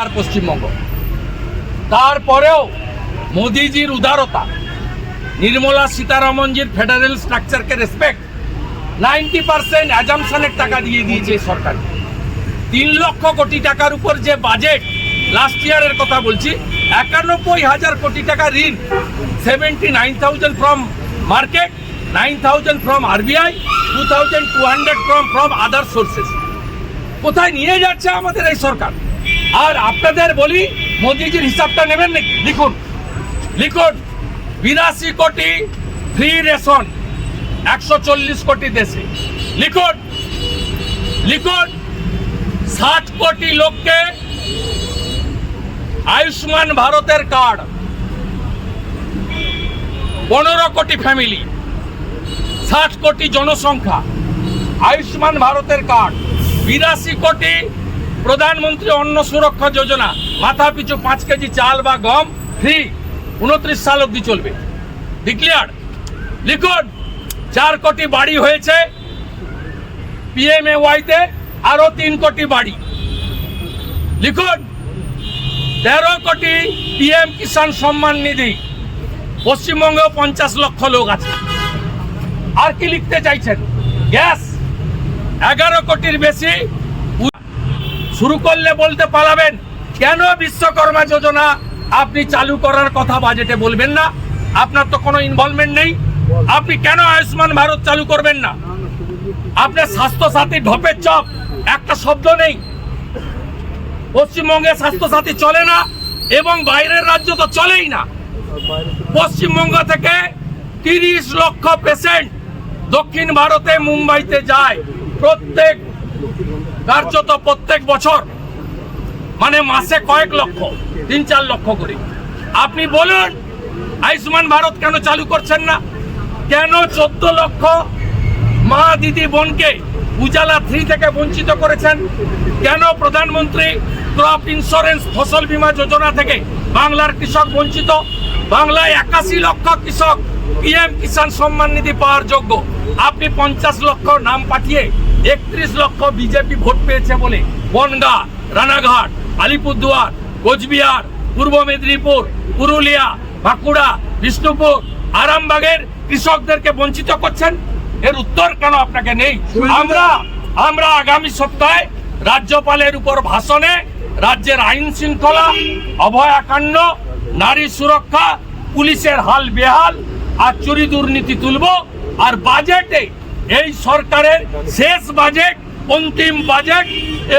আর পশ্চিমবঙ্গ। তারপরেও মোদিজির উদারতা, নির্মলা সীতারামনজির ফেডারেল স্ট্রাকচারকে রেসপেক্ট নাইনটি পার্সেন্ট অ্যাজামশনের টাকা দিয়ে দিয়েছে সরকার। তিন লক্ষ কোটি টাকার উপর যে বাজেট লাস্ট ইয়ারের কথা বলছি, একানব্বই হাজার কোটি টাকা ঋণ seventy nine thousand from market nine thousand from RBI two thousand two hundred from from other sources কোথায় নিয়ে যাচ্ছে আমাদের এই সরকার? আর আপনাদের বলি, মোদিজির হিসাবটা নেবেন নাকি? লিখুন। লিখুন, বিরাশি কোটি ফ্রি রেশন একশো চল্লিশ কোটি দেশে। লিখুন লিখুন, ষাট কোটি লোককে আয়ুষ্মান ভারতের কার্ড পনেরো কোটি ফ্যামিলি ষাট কোটি জনসংখ্যা, আয়ুষ্মান ভারতের কার্ড বিরাশি কোটি প্রধানমন্ত্রী অন্ন সুরক্ষা যোজনা, মাথা পিছু পাঁচ কেজি চাল বা গম ফ্রি উনত্রিশ সাল অবধি চলবে। ডিক্লিয়ার লিখুন চার কোটি বাড়ি হয়েছে পিএমএ ওয়াইতে আরও তিন কোটি বাড়ি। লিখুন তেরো কোটি পিএম কিষাণ সম্মান নিধি। পশ্চিমবঙ্গেও পঞ্চাশ লক্ষ লোক আছে। আর কি লিখতে চাইছেন? গ্যাস এগারো কোটির বেশি শুরু করলে বলতে পালাবেন, কেন বিশ্বকর্মা যোজনা আপনি চালু করার কথা বাজেটে বলবেন না? আপনার তো কোনো ইনভলভমেন্ট নেই। আপনি কেন আয়ুষ্মান ভারত চালু করবেন না? আপনার স্বাস্থ্য সাথী ঢপের চপ, একটা শব্দ নেই। পশ্চিমবঙ্গে স্বাস্থ্য সাথী চলে না, এবং বাইরের রাজ্য তো চলেই না। পশ্চিমবঙ্গ থেকে তিরিশ লক্ষ পেশেন্ট দক্ষিণ ভারতে মুম্বাইতে যায়। প্রত্যেক কার্যত প্রত্যেক বছর মানে মাসে কয়েক লক্ষ, তিন চার লক্ষ করে। আপনি বলুন, আয়ুষ্মান ভারত কেন চালু করছেন না? কেন চোদ্দ লক্ষ মা দিদি বোনকে উজালা থ্রি থেকে বঞ্চিত করেছেন? কেন প্রধানমন্ত্রী ক্রপ ইন্স্যুরেন্স ফসল বীমা যোজনা থেকে বাংলার কৃষক বঞ্চিত? বাংলায় একাশি লক্ষ কৃষক পিএম কিষাণ সম্মান নিধি পাওয়ার যোগ্য। আপনি পঞ্চাশ লক্ষ নাম পাঠিয়ে একত্রিশ লক্ষ বিজেপি ভোট পেয়েছে বলে বনগা রানাঘাট আলিপুরদুয়ার কোচবিহার পূর্ব মেদিনীপুর পুরুলিয়া বাঁকুড়া বিষ্ণুপুর আরামবাগের কৃষকদেরকে বঞ্চিত করছেন। এর উত্তর কেন আপনাকে নেই? আমরা আমরা আগামী সপ্তাহে রাজ্যপালের উপর ভাষণে রাজ্যের আইন শৃঙ্খলা অভয়াকাণ্ড নারী সুরক্ষা পুলিশের হাল বেহাল আর চুরি দুর্নীতি তুলব আর বাজেটে এই সরকারের শেষ বাজেট, অন্তিম বাজেট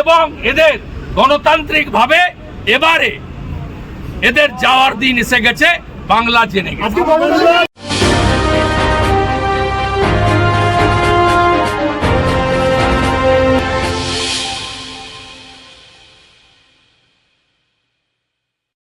এবং এদের গণতান্ত্রিকভাবে এবারে এদের যাওয়ার দিন এসে গেছে, বাংলা জেনে গেছে।